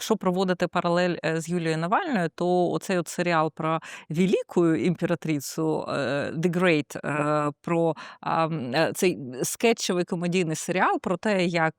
Якщо проводити паралель е, з Юлією Навальною, то оцей от серіал про велику імператрицю е, The Great, е, про цей скетчевий комедійний серіал про те, як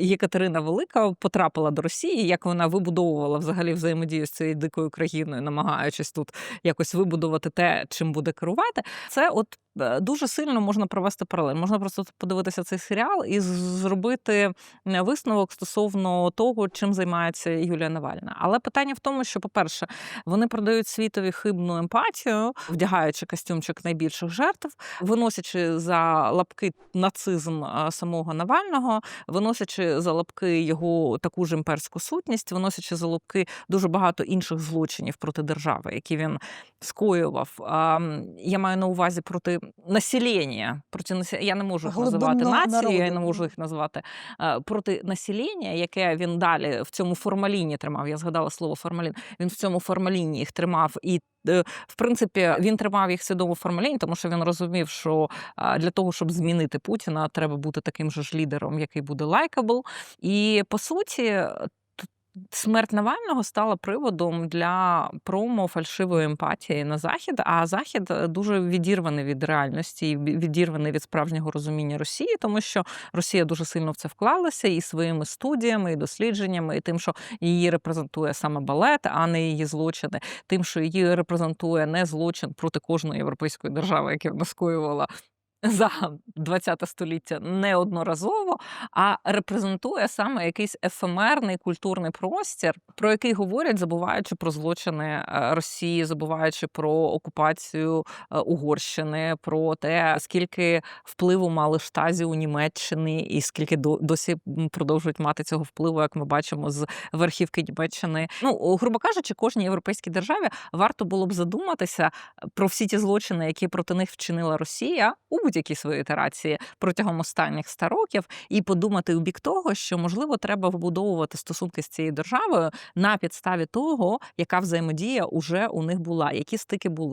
Єкатерина Велика потрапила до Росії, як вона вибудовувала взагалі взаємодію з цією дикою країною, намагаючись тут якось вибудувати те, чим буде керувати. Це от дуже сильно можна провести паралель. Можна просто подивитися цей серіал і зробити е, висновок стосовно того, чим займається Юлія Навальна. Але питання в тому, що, по-перше, вони продають світові хибну емпатію, вдягаючи костюмчик найбільших жертв, виносячи за лапки нацизм е, самого Навального, виносячи за лапки його таку ж імперську сутність, виносячи за лапки дуже багато інших злочинів проти держави, які він скоював. Я маю на увазі проти населення. Проти насе- Я не можу їх називати нацією, я не можу їх назвати проти населення, яке він далі в цьому формаліні тримав. Я згадала слово формалін. Він в цьому формаліні їх тримав і. е, В принципі, він тримав їх свідомо в формаліні, тому що він розумів, що для того, щоб змінити Путіна, треба бути таким же ж лідером, який буде лайкабл. І по суті, смерть Навального стала приводом для промо фальшивої емпатії на захід. А захід е, дуже відірваний від реальності, відірваний від справжнього розуміння Росії, тому що Росія дуже сильно в це вклалася і своїми студіями, і дослідженнями, і тим, що її репрезентує саме балет, а не її злочини, тим, що її репрезентує не злочин проти кожної європейської держави, яку вона скоювала. За 20 століття неодноразово, а репрезентує саме якийсь ефемерний культурний простір, про який говорять, забуваючи про злочини е, Росії, забуваючи про окупацію е, Угорщини, про те, скільки впливу мали штазі у Німеччині, і скільки до- досі продовжують мати цього впливу, як ми бачимо з верхівки Німеччини. Ну, грубо кажучи, кожній європейській державі варто було б задуматися про всі ті злочини, які проти них вчинила Росія будь-якій свої ітерації протягом останніх 100 років, і подумати у бік того, що можливо треба вбудовувати стосунки з цією державою на підставі того, яка взаємодія уже у них була, які стики були.